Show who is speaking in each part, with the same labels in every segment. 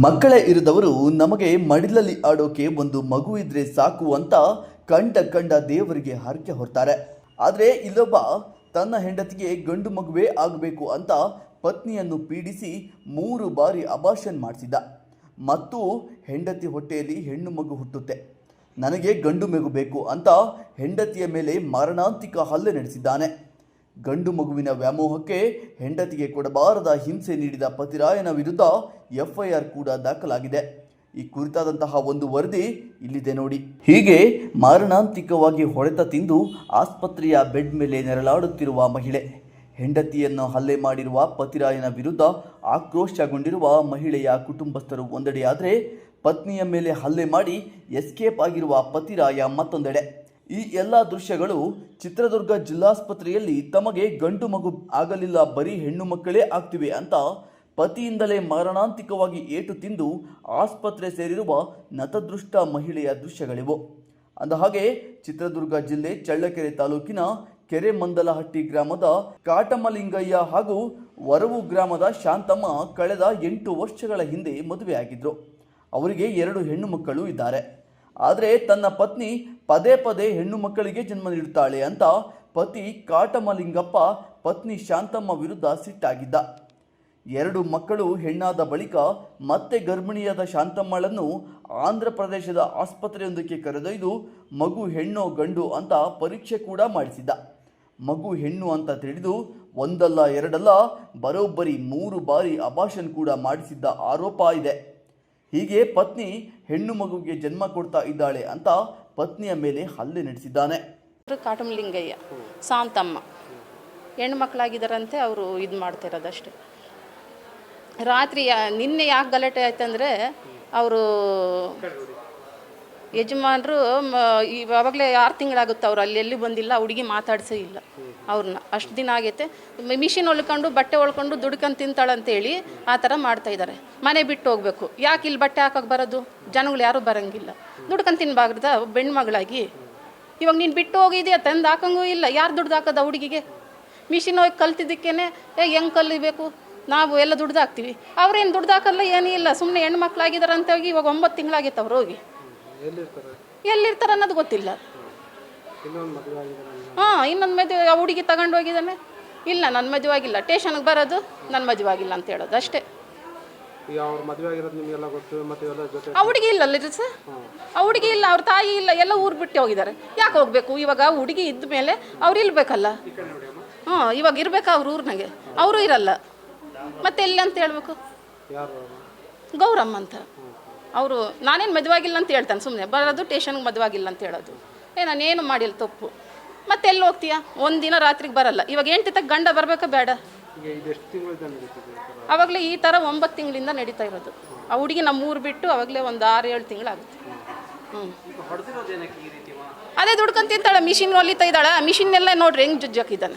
Speaker 1: ಮಕ್ಕಳೇ ಇರದವರು ನಮಗೆ ಮಡಿಲಲ್ಲಿ ಆಡೋಕೆ ಒಂದು ಮಗು ಇದ್ರೆ ಸಾಕು ಅಂತ ಕಂಡ ಕಂಡ ದೇವರಿಗೆ ಹರಕೆ ಹೊರ್ತಾರೆ. ಆದರೆ ಇಲ್ಲೊಬ್ಬ ತನ್ನ ಹೆಂಡತಿಗೆ ಗಂಡು ಮಗುವೇ ಆಗಬೇಕು ಅಂತ ಪತ್ನಿಯನ್ನು ಪೀಡಿಸಿ ಮೂರು ಬಾರಿ ಅಬಾಷನ್ ಮಾಡಿಸಿದ ಮತ್ತು ಹೆಂಡತಿ ಹೊಟ್ಟೆಯಲ್ಲಿ ಹೆಣ್ಣು ಮಗು ಹುಟ್ಟುತ್ತೆ. ನನಗೆ ಗಂಡು ಮಗು ಬೇಕು ಅಂತ ಹೆಂಡತಿಯ ಮೇಲೆ ಮಾರಣಾಂತಿಕ ಹಲ್ಲೆ ನಡೆಸಿದ್ದಾನೆ. ಗಂಡು ಮಗುವಿನ ವ್ಯಾಮೋಹಕ್ಕೆ ಹೆಂಡತಿಗೆ ಕೊಡಬಾರದ ಹಿಂಸೆ ನೀಡಿದ ಪತಿರಾಯನ ವಿರುದ್ಧ ಎಫ್ಐಆರ್ ಕೂಡ ದಾಖಲಾಗಿದೆ. ಈ ಕುರಿತಾದಂತಹ ಒಂದು ವರದಿ ಇಲ್ಲಿದೆ ನೋಡಿ. ಹೀಗೆ ಮಾರಣಾಂತಿಕವಾಗಿ ಹೊಡೆತ ತಿಂದು ಆಸ್ಪತ್ರೆಯ ಬೆಡ್ ಮೇಲೆ ನೆರಳಾಡುತ್ತಿರುವ ಮಹಿಳೆ, ಹೆಂಡತಿಯನ್ನು ಹಲ್ಲೆ ಮಾಡಿರುವ ಪತಿರಾಯನ ವಿರುದ್ಧ ಆಕ್ರೋಶಗೊಂಡಿರುವ ಮಹಿಳೆಯ ಕುಟುಂಬಸ್ಥರು ಒಂದೆಡೆಯಾದರೆ ಪತ್ನಿಯ ಮೇಲೆ ಹಲ್ಲೆ ಮಾಡಿ ಎಸ್ಕೇಪ್ ಆಗಿರುವ ಪತಿರಾಯ ಮತ್ತೊಂದೆಡೆ. ಈ ಎಲ್ಲ ದೃಶ್ಯಗಳು ಚಿತ್ರದುರ್ಗ ಜಿಲ್ಲಾಸ್ಪತ್ರೆಯಲ್ಲಿ ತಮಗೆ ಗಂಡು ಮಗು ಆಗಲಿಲ್ಲ, ಬರೀ ಹೆಣ್ಣು ಮಕ್ಕಳೇ ಆಗ್ತಿವೆ ಅಂತ ಪತಿಯಿಂದಲೇ ಮರಣಾಂತಿಕವಾಗಿ ಏಟು ತಿಂದು ಆಸ್ಪತ್ರೆ ಸೇರಿರುವ ನತದೃಷ್ಟ ಮಹಿಳೆಯ ದೃಶ್ಯಗಳಿವು. ಅಂದಹಾಗೆ ಚಿತ್ರದುರ್ಗ ಜಿಲ್ಲೆ ಚಳ್ಳಕೆರೆ ತಾಲೂಕಿನ ಕೆರೆಮಂದಲಹಟ್ಟಿ ಗ್ರಾಮದ ಕಾಟಮಲಿಂಗಯ್ಯ ಹಾಗೂ ವರವು ಗ್ರಾಮದ ಶಾಂತಮ್ಮ ಕಳೆದ ಎಂಟು ವರ್ಷಗಳ ಹಿಂದೆ ಮದುವೆಯಾಗಿದ್ದರು ಅವರಿಗೆ ಎರಡು ಹೆಣ್ಣು ಮಕ್ಕಳು ಇದ್ದಾರೆ. ಆದರೆ ತನ್ನ ಪತ್ನಿ ಪದೇ ಪದೇ ಹೆಣ್ಣು ಮಕ್ಕಳಿಗೆ ಜನ್ಮ ನೀಡುತ್ತಾಳೆ ಅಂತ ಪತಿ ಕಾಟಮಲಿಂಗಪ್ಪ ಪತ್ನಿ ಶಾಂತಮ್ಮ ವಿರುದ್ಧ ಸಿಟ್ಟಾಗಿದ್ದ. ಎರಡು ಮಕ್ಕಳು ಹೆಣ್ಣಾದ ಬಳಿಕ ಮತ್ತೆ ಗರ್ಭಿಣಿಯಾದ ಶಾಂತಮ್ಮಳನ್ನು ಆಂಧ್ರ ಪ್ರದೇಶದ ಆಸ್ಪತ್ರೆಯೊಂದಕ್ಕೆ ಕರೆದೊಯ್ದು ಮಗು ಹೆಣ್ಣೋ ಗಂಡು ಅಂತ ಪರೀಕ್ಷೆ ಕೂಡ ಮಾಡಿಸಿದ್ದ. ಮಗು ಹೆಣ್ಣು ಅಂತ ತಿಳಿದು ಒಂದಲ್ಲ ಎರಡಲ್ಲ ಬರೋಬ್ಬರಿ ಮೂರು ಬಾರಿ ಅಭಾಷನ್ ಕೂಡ ಮಾಡಿಸಿದ್ದ ಆರೋಪ ಇದೆ. ಹೀಗೆ ಪತ್ನಿ ಹೆಣ್ಣು ಮಗುವಿಗೆ ಜನ್ಮ ಕೊಡ್ತಾ ಇದ್ದಾಳೆ ಅಂತ ಪತ್ನಿಯ ಮೇಲೆ ಹಲ್ಲೆ ನಡೆಸಿದ್ದಾನೆ.
Speaker 2: ಕಾಟುಮಲಿಂಗಯ್ಯ ಶಾಂತಮ್ಮ. ಹೆಣ್ಣು ಮಕ್ಕಳಾಗಿದ್ದಾರಂತೆ, ಅವರು ಇದು ಮಾಡ್ತಿರೋದಷ್ಟೇ. ರಾತ್ರಿ, ನಿನ್ನೆ ಯಾಕೆ ಗಲಾಟೆ ಆಯ್ತಂದರೆ, ಅವರು ಯಜಮಾನರು ಇವಾಗಲೇ ಆರು ತಿಂಗಳಾಗುತ್ತೆ ಅವ್ರು, ಅಲ್ಲಿ ಎಲ್ಲಿ ಬಂದಿಲ್ಲ, ಹುಡುಗಿ ಮಾತಾಡ್ಸೇ ಇಲ್ಲ ಅವ್ರನ್ನ. ಅಷ್ಟು ದಿನ ಆಗೈತೆ. ಮಿಷಿನ್ ಹೊಲ್ಕೊಂಡು ಬಟ್ಟೆ ಹೊಳ್ಕೊಂಡು ದುಡ್ಕೊಂಡು ತಿಂತಾಳಂತೇಳಿ ಆ ಥರ ಮಾಡ್ತಾ ಇದ್ದಾರೆ ಮನೆ ಬಿಟ್ಟು ಹೋಗ್ಬೇಕು. ಯಾಕೆ ಇಲ್ಲಿ ಬಟ್ಟೆ ಹಾಕೋಕೆ ಬರೋದು? ಜನಗಳು ಯಾರೂ ಬರೋಂಗಿಲ್ಲ. ದುಡ್ಕೊಂಡು ತಿನ್ಬಾರ್ದ ಬೆಣ್ಮಗಳಾಗಿ. ಇವಾಗ ನೀನು ಬಿಟ್ಟು ಹೋಗಿದೆಯಾ, ತಂದು ಹಾಕಂಗೂ ಇಲ್ಲ. ಯಾರು ದುಡ್ದು ಹಾಕೋದು ಹುಡುಗಿಗೆ? ಮಿಷಿನ್ ಹೋಗಿ ಕಲ್ತಿದ್ದಕ್ಕೇನೆ, ಏ, ಹೆಂಗೆ ಕಲಿಬೇಕು? ನಾವು ಎಲ್ಲ ದುಡ್ದು ಹಾಕ್ತೀವಿ. ಅವ್ರೇನು ದುಡ್ದು ಹಾಕಲ್ಲ ಏನೂ ಇಲ್ಲ ಸುಮ್ಮನೆ ಹೆಣ್ಣು ಮಕ್ಕಳಾಗಿದ್ದಾರೆ ಅಂತ ಹೋಗಿ ಇವಾಗ ಒಂಬತ್ತು ತಿಂಗಳಾಗಿತ್ತು ಅವ್ರು ಹೋಗಿ.
Speaker 3: ಎಲ್ಲಿರ್ತಾರೆ?
Speaker 2: ಎಲ್ಲಿರ್ತಾರೆ ಅನ್ನೋದು ಗೊತ್ತಿಲ್ಲ. ಹಾಂ ಇನ್ನೊಂದು ಮದುವೆ ಆ ಹುಡುಗಿ ತಗೊಂಡು ಹೋಗಿದ್ದಾನೆ ಇಲ್ಲ ನನ್ನ ಮದುವೆ ಆಗಿಲ್ಲ. ಟೇಷನ್ಗೆ ಬರೋದು ನನ್ನ ಮದುವೆ ಆಗಿಲ್ಲ ಅಂತ ಹೇಳೋದು ಅಷ್ಟೇ.
Speaker 3: ಈಗ ಅವ್ರ ಮದುವೆ ಆಗಿರೋದು ನಿಮಗೆಲ್ಲ ಗೊತ್ತು ಮತ್ತೆ ಇವೆಲ್ಲ ಜೊತೆ
Speaker 2: ಆ ಹುಡುಗಿ ಇಲ್ಲ ಅಲ್ಲಿ ಸರ್? ಆ ಹುಡುಗಿ ಇಲ್ಲ ಅವ್ರ ತಾಯಿ ಇಲ್ಲ ಎಲ್ಲ ಊರು ಬಿಟ್ಟು ಹೋಗಿದ್ದಾರೆ. ಯಾಕೆ ಹೋಗ್ಬೇಕು? ಇವಾಗ ಹುಡುಗಿ ಇದ್ದ ಮೇಲೆ ಅವ್ರು ಇಲ್ಬೇಕಲ್ಲ ಹ್ಞೂ ಇವಾಗ ಇರ್ಬೇಕು ಅವ್ರ ಊರ್ನಾಗೆ? ಅವರು ಇರಲ್ಲ. ಮತ್ತೆ ಎಲ್ಲಿ ಅಂತ ಹೇಳ್ಬೇಕು? ಗೌರಮ್ಮ ಅಂತ. ಅವರು ನಾನೇನು ಮದುವಾಗಿಲ್ಲ ಅಂತ ಹೇಳ್ತಾನೆ ಸುಮ್ಮನೆ ಬರೋದು ಟೇಷನ್ಗೆ ಮದುವಾಗಿಲ್ಲ ಅಂತ ಹೇಳೋದು. ಏ ನಾನೇನು ಮಾಡಿಲ್ಲ ತಪ್ಪು. ಮತ್ತೆ ಎಲ್ಲಿ ಹೋಗ್ತೀಯಾ? ಒಂದಿನ ರಾತ್ರಿಗೆ ಬರಲ್ಲ. ಇವಾಗ ಎಂಟು ತಕ್ಕ ಗಂಡ ಬರಬೇಕಾ ಬೇಡ?
Speaker 3: ಅವಾಗಲೇ?
Speaker 2: ಆವಾಗಲೇ ಈ ಥರ ಒಂಬತ್ತು ತಿಂಗಳಿಂದ ನಡೀತಾ ಇರೋದು. ಆ ಹುಡುಗಿ ನಮ್ಮ ಊರು ಬಿಟ್ಟು ಆವಾಗಲೇ ಒಂದು ಆರು ಏಳು ತಿಂಗಳಾಗುತ್ತೆ ಹ್ಞೂ ಅದೇ ದುಡ್ಕೊಂಡ್ ತಿಂತಾಳೆ ಮಿಷಿನ್ ಹೊಲಿತಾ ಇದ್ದಾಳೆ. ಮಿಷಿನ್ ಎಲ್ಲ ನೋಡ್ರಿ ಹೆಂಗ್ ಜುಜ್ಜಾಕಿದ್ದಾನೆ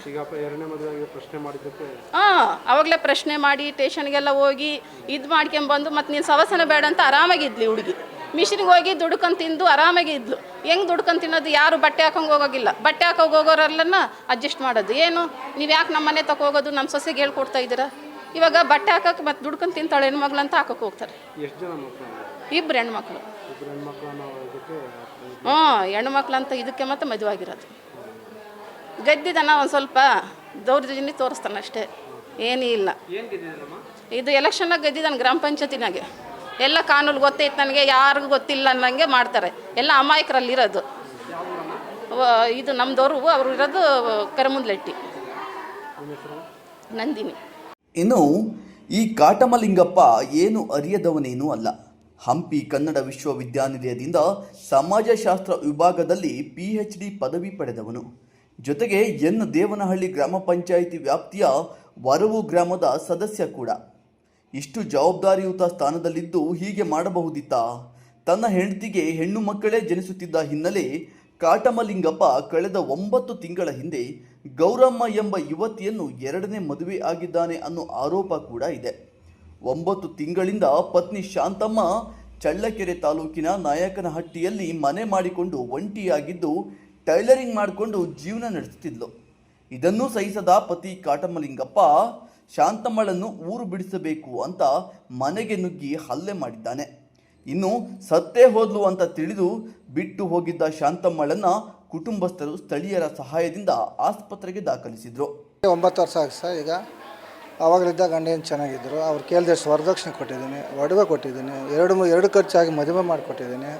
Speaker 2: ಹಾಂ ಅವಾಗಲೇ ಪ್ರಶ್ನೆ ಮಾಡಿ ಟೇಷನ್ಗೆಲ್ಲ ಹೋಗಿ ಇದು ಮಾಡ್ಕೊಂಬಂದು ಮತ್ತು ನೀನು ಸವಸನ ಬೇಡ ಅಂತ ಆರಾಮಾಗಿದ್ಲಿ ಹುಡುಗಿ. ಮಿಷಿನ್ಗೆ ಹೋಗಿ ದುಡ್ಕೊಂಡು ತಿಂದು ಆರಾಮಾಗಿ ಇದ್ಲು. ಹೆಂಗೆ ದುಡ್ಕೊಂಡು ತಿನ್ನೋದು? ಯಾರು ಬಟ್ಟೆ ಹಾಕೊಂಡ್ ಹೋಗೋಗಿಲ್ಲ. ಬಟ್ಟೆ ಹಾಕೋಗಿ ಹೋಗೋರೆಲ್ಲನ ಅಡ್ಜಸ್ಟ್ ಮಾಡೋದು. ಏನು? ನೀವು ಯಾಕೆ ನಮ್ಮ ಮನೆ ತಕ ಹೋಗೋದು? ನಮ್ಮ ಸೊಸೆಗೆ ಹೇಳ್ಕೊಡ್ತಾ ಇದ್ದೀರಾ? ಇವಾಗ ಬಟ್ಟೆ ಹಾಕೋಕೆ ಮತ್ತು ದುಡ್ಕೊಂಡು ತಿಂತಾಳೆ ಹೆಣ್ಮಗ್ಳು ಅಂತ ಹಾಕೋಕೆ ಹೋಗ್ತಾರೆ. ಇಬ್ಬರು ಹೆಣ್ಮಕ್ಳು.
Speaker 3: ಹೆಣ್ಣು
Speaker 2: ಹ್ಞೂ ಹೆಣ್ಮಕ್ಳು ಅಂತ ಇದಕ್ಕೆ ಮತ್ತೆ ಮದುವಾಗಿರೋದು. ಆಗಿರೋದು ಗೆದ್ದಿದ್ದಾನ ಒಂದು ಸ್ವಲ್ಪ ದೌರ್ಜನ್ಯ ತೋರಿಸ್ತಾನೆ ಅಷ್ಟೇ ಏನೂ ಇಲ್ಲ. ಇದು ಎಲೆಕ್ಷನ್ನಾಗ ಗೆದ್ದಿದ್ದಾನೆ ಗ್ರಾಮ ಪಂಚಾಯತಿನಾಗೆ. ಎಲ್ಲ ಕಾನೂನು ಗೊತ್ತೈತೆ ನನಗೆ ಯಾರಿಗೂ ಗೊತ್ತಿಲ್ಲ ಅನ್ನಂಗೆ ಮಾಡ್ತಾರೆ. ಎಲ್ಲ ಅಮಾಯಕರಲ್ಲಿ ಇರೋದು ಇದು ನಮ್ಮದವರು ಅವರು ಇರೋದು ಕರಮುಂದ್ಲೆಟ್ಟಿ. ನಂದಿನಿ.
Speaker 1: ಇನ್ನು ಈ ಕಾಟಮಲಿಂಗಪ್ಪ ಏನು ಅರಿಯದವನೇನೂ ಅಲ್ಲ. ಹಂಪಿ ಕನ್ನಡ ವಿಶ್ವವಿದ್ಯಾನಿಲಯದಿಂದ ಸಮಾಜಶಾಸ್ತ್ರ ವಿಭಾಗದಲ್ಲಿ ಪಿ ಎಚ್ ಡಿ ಪದವಿ ಪಡೆದವನು. ಜೊತೆಗೆ ಎನ್ ದೇವನಹಳ್ಳಿ ಗ್ರಾಮ ಪಂಚಾಯಿತಿ ವ್ಯಾಪ್ತಿಯ ವರವು ಗ್ರಾಮದ ಸದಸ್ಯ ಕೂಡ. ಇಷ್ಟು ಜವಾಬ್ದಾರಿಯುತ ಸ್ಥಾನದಲ್ಲಿದ್ದು ಹೀಗೆ ಮಾಡಬಹುದಿತ್ತಾ? ತನ್ನ ಹೆಂಡತಿಗೆ ಹೆಣ್ಣು ಮಕ್ಕಳೇ ಜನಿಸುತ್ತಿದ್ದ ಹಿನ್ನೆಲೆ ಕಾಟಮಲಿಂಗಪ್ಪ ಕಳೆದ ಒಂಬತ್ತು ತಿಂಗಳ ಹಿಂದೆ ಗೌರಮ್ಮ ಎಂಬ ಯುವತಿಯನ್ನು ಎರಡನೇ ಮದುವೆ ಆಗಿದ್ದಾನೆ ಅನ್ನೋ ಆರೋಪ ಕೂಡ ಇದೆ. ಒಂಬತ್ತು ತಿಂಗಳಿಂದ ಪತ್ನಿ ಶಾಂತಮ್ಮ ಚಳ್ಳಕೆರೆ ತಾಲೂಕಿನ ನಾಯಕನಹಟ್ಟಿಯಲ್ಲಿ ಮನೆ ಮಾಡಿಕೊಂಡು ಒಂಟಿಯಾಗಿದ್ದು ಟೈಲರಿಂಗ್ ಮಾಡಿಕೊಂಡು ಜೀವನ ನಡೆಸುತ್ತಿದ್ಲು. ಇದನ್ನು ಸಹಿಸದ ಪತಿ ಕಾಟಮಲಿಂಗಪ್ಪ ಶಾಂತಮ್ಮಳನ್ನು ಊರು ಬಿಡಿಸಬೇಕು ಅಂತ ಮನೆಗೆ ನುಗ್ಗಿ ಹಲ್ಲೆ ಮಾಡಿದ್ದಾನೆ. ಇನ್ನು ಸತ್ತೇ ಹೋದ್ಲು ಅಂತ ತಿಳಿದು ಬಿಟ್ಟು ಹೋಗಿದ್ದ ಶಾಂತಮ್ಮಳನ್ನ ಕುಟುಂಬಸ್ಥರು ಸ್ಥಳೀಯರ ಸಹಾಯದಿಂದ ಆಸ್ಪತ್ರೆಗೆ ದಾಖಲಿಸಿದರು.
Speaker 4: ಒಂಬತ್ತು ವರ್ಷ ಈಗ. ಆವಾಗಲಿದ್ದ ಗಂಡ ಏನು ಚೆನ್ನಾಗಿದ್ದರು ಅವ್ರು ಕೇಳಿದಷ್ಟು ವರದಕ್ಷಿಣೆ ಕೊಟ್ಟಿದ್ದೀನಿ, ಒಡವೆ ಕೊಟ್ಟಿದ್ದೀನಿ, ಎರಡು ಎರಡು ಖರ್ಚಾಗಿ ಮದುವೆ ಮಾಡಿಕೊಟ್ಟಿದ್ದೀನಿ.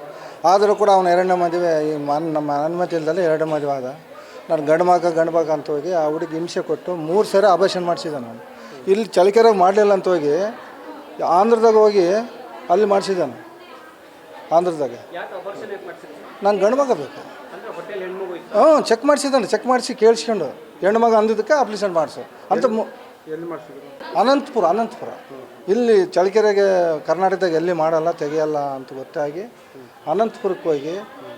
Speaker 4: ಆದರೂ ಕೂಡ ಅವನ ಎರಡನೇ ಮದುವೆ ಈ ಮನ್, ನಮ್ಮ ಅನುಮತಿ ಇಲ್ದಲೆ ಎರಡು ಮದುವೆ ಆದ. ನಾನು ಗಂಡು ಮಗ ಗಂಡು ಮಗ ಅಂತ ಹೋಗಿ ಆ ಹುಡುಗಿ ಹಿಂಸೆ ಕೊಟ್ಟು ಮೂರು ಸರಿ ಆಪರೇಷನ್ ಮಾಡಿಸಿದ್ದೆ ನಾನು. ಇಲ್ಲಿ ಚಳಿಕೆರಾಗ ಮಾಡಲಿಲ್ಲ ಅಂತ ಹೋಗಿ ಆಂಧ್ರದಾಗ ಹೋಗಿ ಅಲ್ಲಿ ಮಾಡಿಸಿದ್ದಾನೆ ಆಂಧ್ರದಾಗ. ನಾನು ಗಂಡು ಮಗ ಬೇಕು. ಹ್ಞೂ, ಚೆಕ್ ಮಾಡಿಸಿದ್ದಾನೆ, ಚೆಕ್ ಮಾಡಿಸಿ ಕೇಳಿಸ್ಕೊಂಡು. ಹೆಣ್ಣು ಮಗ ಅಂದಿದ್ದಕ್ಕೆ ಅಪ್ಲಿಕೇಶನ್ ಮಾಡಿಸು. ಅಂತ ಅನಂತಪುರ ಅನಂತಪುರ. ಇಲ್ಲಿ ಚಳ್ಳಕೆರೆಗೆ, ಕರ್ನಾಟಕದಾಗ ಎಲ್ಲಿ ಮಾಡಲ್ಲ, ತೆಗೆಯಲ್ಲ ಅಂತ ಗೊತ್ತಾಗಿ ಅನಂತಪುರಕ್ಕೆ ಹೋಗಿ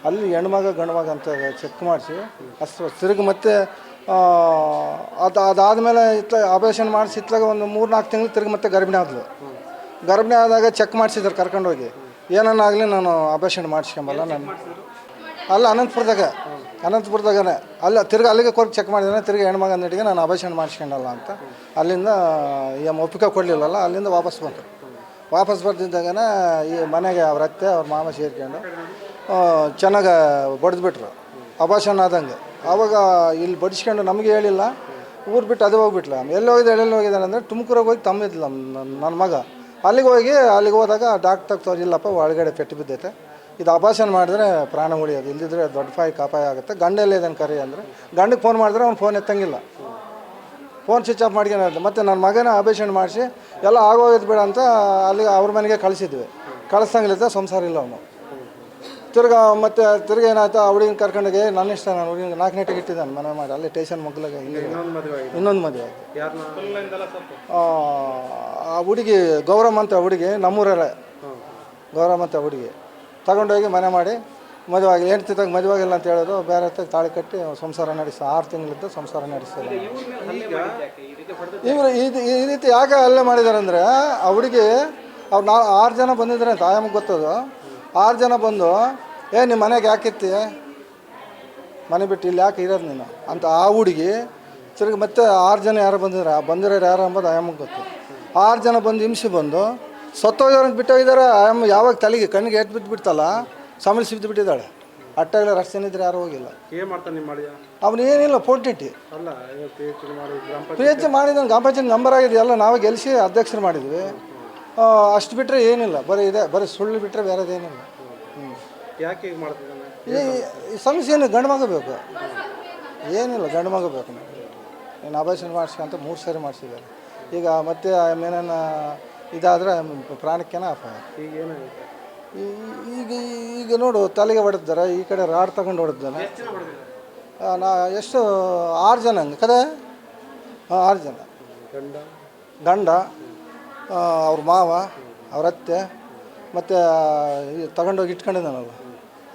Speaker 4: ಅಲ್ಲಿ ಹೆಣ್ಮಗ ಗಣ್ಮಗ ಅಂತ ಚೆಕ್ ಮಾಡಿಸಿ, ಅಷ್ಟು ತಿರುಗಿ ಮತ್ತೆ ಅದು, ಅದಾದಮೇಲೆ ಇತ್ತ ಆಪರೇಷನ್ ಮಾಡಿಸಿ ಇತ್ತಲಾಗ ಒಂದು ಮೂರು ನಾಲ್ಕು ತಿಂಗಳು ತಿರುಗಿ ಮತ್ತೆ ಗರ್ಭಿಣಿ ಆದ್ಲು. ಗರ್ಭಿಣಿ ಆದಾಗ ಚೆಕ್ ಮಾಡಿಸಿದ್ರು ಕರ್ಕೊಂಡೋಗಿ. ಏನನ್ನಾಗಲಿ ನಾನು ಆಪರೇಷನ್ ಮಾಡಿಸ್ಕೊಂಬಲ್ಲ ನಾನು. ಅಲ್ಲ, ಅನಂತಪುರದಾಗ ಅನಂತಪುರದಾಗನೆ. ಅಲ್ಲ, ತಿರ್ಗಿ ಅಲ್ಲಿಗೆ ಕೊಟ್ಟು ಚೆಕ್ ಮಾಡಿದ್ರೆ ತಿರ್ಗಿ ಹೆಣ್ಮಗ ನಡಿಗೆ ನಾನು ಅಭಿಷೇಕ ಮಾಡಿಸ್ಕೊಂಡಲ್ಲ ಅಂತ. ಅಲ್ಲಿಂದ ಏನು ಒಪ್ಪಿಗೆ ಕೊಡಲಿಲ್ಲಲ್ಲ, ಅಲ್ಲಿಂದ ವಾಪಸ್ ಬಂತು. ವಾಪಸ್ ಬರ್ತಿದ್ದಾಗನೇ ಈ ಮನೆಗೆ ಅವ್ರ ಅತ್ತೆ, ಅವ್ರ ಮಾಮ ಸೇರ್ಕೊಂಡು ಚೆನ್ನಾಗಿ ಬಡಿದ್ಬಿಟ್ರು. ಅಭಾಷಣ ಆದಂಗೆ. ಆವಾಗ ಇಲ್ಲಿ ಬಡಿಸ್ಕೊಂಡು ನಮಗೆ ಹೇಳಿಲ್ಲ. ಊರು ಬಿಟ್ಟು ಅದೇ ಹೋಗ್ಬಿಟ್ಲ. ಎಲ್ಲಿ ಹೋಗಿದೆ ಎಲ್ಲಿ ಹೋಗಿದ್ದಾನೆ ಅಂದರೆ ತುಮಕೂರಿಗೆ ಹೋಗಿ ತಮ್ಮಿದ್ಲ ನನ್ನ ಮಗ. ಅಲ್ಲಿಗೆ ಹೋಗಿ, ಅಲ್ಲಿಗೆ ಹೋದಾಗ ಡಾಕ್ಟರ್ ತೋರಿಲ್ಲಪ್ಪ ಒಳಗಡೆ ಪೆಟ್ಟು ಬಿದ್ದೈತೆ. ಇದು ಅಪಾಸನ ಮಾಡಿದ್ರೆ ಪ್ರಾಣ ಉಳಿಯೋದು ಇಲ್ಲದಿದ್ರೆ ದೊಡ್ಡ ಫಾಯಿ ಕಾಪಾಯ ಆಗುತ್ತೆ. ಗಂಡ ಇದನ್ನು ಕರೆ ಅಂದರೆ ಗಂಡಕ್ಕೆ ಫೋನ್ ಮಾಡಿದ್ರೆ ಅವ್ನು ಫೋನ್ ಎತ್ತಂಗಿಲ್ಲ. ಫೋನ್ ಸ್ವಿಚ್ ಆಫ್ ಮಾಡ್ಕೊಂಡು ಮತ್ತು ನನ್ನ ಮಗನ ಆಪರೇಷನ್ ಮಾಡಿಸಿ ಎಲ್ಲ ಆಗೋಗಿದ್ದು ಬೇಡ ಅಂತ ಅಲ್ಲಿಗೆ ಅವ್ರ ಮನೆಗೆ ಕಳಿಸಿದ್ವಿ. ಕಳಿಸ್ದಂಗಿಲ್ಲ ಸಂಸಾರ ಇಲ್ಲ ಅವನು. ತಿರ್ಗಾ ಮತ್ತೆ ತಿರ್ಗಿ ಏನಾಯ್ತು ಆ ಹುಡುಗಿನ ಕರ್ಕೊಂಡೋಗಿ ನನ್ನ ಇಷ್ಟ ನಾನು ಹುಡುಗಿನ ನಾಲ್ಕನೇ ಟಿಕೆಟ್ ಇಟ್ಟಿದ್ದಾನೆ ಮನೆ ಮಾಡಿ ಅಲ್ಲಿ ಟೇಷನ್ ಮಗ್ಲಾಗೆ
Speaker 3: ಇನ್ನೊಂದು ಮದುವೆ
Speaker 4: ಆ, ಆ ಹುಡುಗಿ ಗೌರಮ್ಮ ಅಂತ ಹುಡುಗಿ ನಮ್ಮೂರಲ್ಲೇ. ಗೌರಮ್ಮ ಅಂತ ಹುಡುಗಿ. ತಗೊಂಡೋಗಿ ಮನೆ ಮಾಡಿ ಮದುವೆ ಆಗಿ ಹೆಂಡ್ತಿ ತಗ ಮದುವೆ ಆಗಿಲ್ಲ ಅಂತ ಹೇಳೋದು ಬೇರೆ ತಗ ತಾಳಿ ಕಟ್ಟಿ ಸಂಸಾರ ನಡೆಸ, ಆರು ತಿಂಗಳಿದ್ದು ಸಂಸಾರ ನಡೆಸ್ತಾರೆ ಇವರು ಇದು ಈ ರೀತಿ ಯಾಕೆ ಅಲ್ಲೇ ಮಾಡಿದ್ದಾರೆ ಅಂದರೆ, ಆ ಹುಡುಗಿ, ಅವ್ರು ನಾ, ಆರು ಜನ ಬಂದಿದ್ದಾರೆ ಅಂತ ಆಯಾಮಗೆ ಗೊತ್ತದು. ಆರು ಜನ ಬಂದು, ಏ ನಿಮ್ಮ ಮನೆಗೆ ಯಾಕಿತ್ತಿ ಮನೆ ಬಿಟ್ಟು ಇಲ್ಲಿ ಯಾಕೆ ಇರೋದು ನೀನು? ಅಂತ ಆ ಹುಡುಗಿ, ತಿರುಗಿ ಮತ್ತೆ ಆರು ಜನ ಯಾರು ಬಂದಿದ್ದಾರೆ? ಆ ಬಂದಿರೋರು ಯಾರು ಅಂಬೋದು ಆಯಾಮಗೆ ಗೊತ್ತು. ಆರು ಜನ ಬಂದು ಹಿಂಸೆ ಬಂದು ಸತ್ತೋಗಿರೋಂಗೆ ಬಿಟ್ಟೋಗಿದ್ದಾರೆ ಆಮ್ ಯಾವಾಗ ತಲೆಗೆ ಕಣ್ಣಿಗೆ ಎಟ್ ಬಿದ್ದು ಬಿಡ್ತಲ್ಲ ಸಂಬಳಿಸಿ ಬಿದ್ದು ಬಿಟ್ಟಿದ್ದಾಳೆ. ಅಟ್ಟಾಗಲೇ ರಸ್ತೆ ಏನಿದ್ರೆ ಯಾರು ಹೋಗಿಲ್ಲ.
Speaker 3: ಏನು ಮಾಡ್ತಾನೆ ನಿಮ್ಮ ಅಳಿಯ?
Speaker 4: ಅವನು ಏನಿಲ್ಲ ಪೋಟಿಟ್ಟಿ
Speaker 3: ಅಲ್ಲ ಪಿ ಎಚ್ ಡಿ ಮಾಡಿ ಗ್ರಾಮ
Speaker 4: ಪಿ ಎಚ್ ಮಾಡಿದ ಗ್ರಾಮ ಪಂಚಾಯತ್ ನಂಬರ್ ಆಗಿದೆ ಎಲ್ಲ ನಾವೇ ಗೆಲ್ಲಿಸಿ ಅಧ್ಯಕ್ಷರು ಮಾಡಿದ್ವಿ. ಅಷ್ಟು ಬಿಟ್ಟರೆ ಏನಿಲ್ಲ ಬರೀ ಇದೆ ಬರೀ ಸುಳ್ಳು ಬಿಟ್ಟರೆ ಬೇರೆದೇನಿಲ್ಲ ಹ್ಞೂ
Speaker 3: ಯಾಕೆ ಮಾಡ್ತಿದ್ದಾನೆ?
Speaker 4: ಈ ಈ ಸಮಸ್ಯೆ ಏನು ಗಂಡು ಮಗ ಬೇಕು. ಏನಿಲ್ಲ ಗಂಡು ಮಗ ಬೇಕು ನಮಗೆ. ನೀನು ಮಾಡಿಸ್ಕೊಂತ ಮೂರು ಸಾರಿ ಮಾಡಿಸಿದ್ದಾರೆ. ಈಗ ಮತ್ತೆ ಏನೇನ ಇದಾದರೆ ಪ್ರಾಣಕ್ಕೇನ ಅಪಾಯ.
Speaker 3: ಈಗ
Speaker 4: ಈಗ ಈಗ ನೋಡು ತಲೆಗೆ ಹೊಡೆದಾರೆ ಈ ಕಡೆ ರಾಡ್ ತಗೊಂಡು ಹೊಡೆದಾನೆ ನಾ ಎಷ್ಟು ಆರು ಜನ ಹಂಗೆ ಕದೇ? ಹಾಂ ಆರು ಜನ.
Speaker 3: ಗಂಡ?
Speaker 4: ಗಂಡ ಅವ್ರ ಮಾವ ಅವ್ರ ಅತ್ತೆ ಮತ್ತು ತಗೊಂಡೋಗಿ ಇಟ್ಕೊಂಡಿದ್ದಾನಲ್ಲ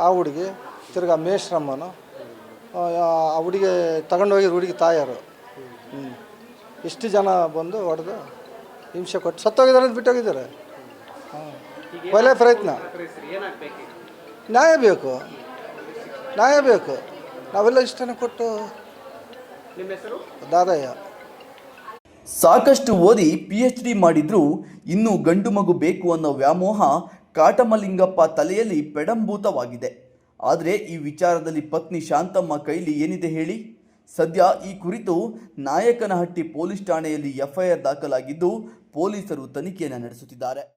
Speaker 4: ಆ ಹುಡುಗಿ ತಿರ್ಗಾ ಮೇಷ್ರಮ್ಮನು ಆ, ಆ ಹುಡುಗಿ ತಗೊಂಡೋಗಿರೋ ಹುಡುಗಿ ತಾಯಾರು ಹ್ಞೂ ಇಷ್ಟು ಜನ ಬಂದು ಹೊಡೆದು ಹಿಂಸೆ ಕೊಟ್ಟು ಸತ್ತೋಗಿದ್ದಾರೆ ಅಂತ ಬಿಟ್ಟೋಗಿದ್ದಾರೆ. ಹಾಂ ಕೊಲೆ ಪ್ರಯತ್ನ. ನ್ಯಾಯ ಬೇಕು. ನ್ಯಾಯ ಬೇಕು. ನಾವೆಲ್ಲ ಇಷ್ಟನೇ ಕೊಟ್ಟು ದಾದಯ್ಯ.
Speaker 1: ಸಾಕಷ್ಟು ಓದಿ ಪಿ ಎಚ್ ಡಿ ಮಾಡಿದ್ರೂ ಇನ್ನೂ ಗಂಡು ಮಗು ಬೇಕು ಅನ್ನೋ ವ್ಯಾಮೋಹ ಕಾಟಮಲಿಂಗಪ್ಪ ತಲೆಯಲ್ಲಿ ಪೆಡಂಭೂತವಾಗಿದೆ. ಆದರೆ ಈ ವಿಚಾರದಲ್ಲಿ ಪತ್ನಿ ಶಾಂತಮ್ಮ ಕೈಲಿ ಏನಿದೆ ಹೇಳಿ? ಸದ್ಯ ಈ ಕುರಿತು ನಾಯಕನಹಟ್ಟಿ ಪೊಲೀಸ್ ಠಾಣೆಯಲ್ಲಿ ಎಫ್ಐಆರ್ ದಾಖಲಾಗಿದ್ದು ಪೊಲೀಸರು ತನಿಖೆಯನ್ನು ನಡೆಸುತ್ತಿದ್ದಾರೆ.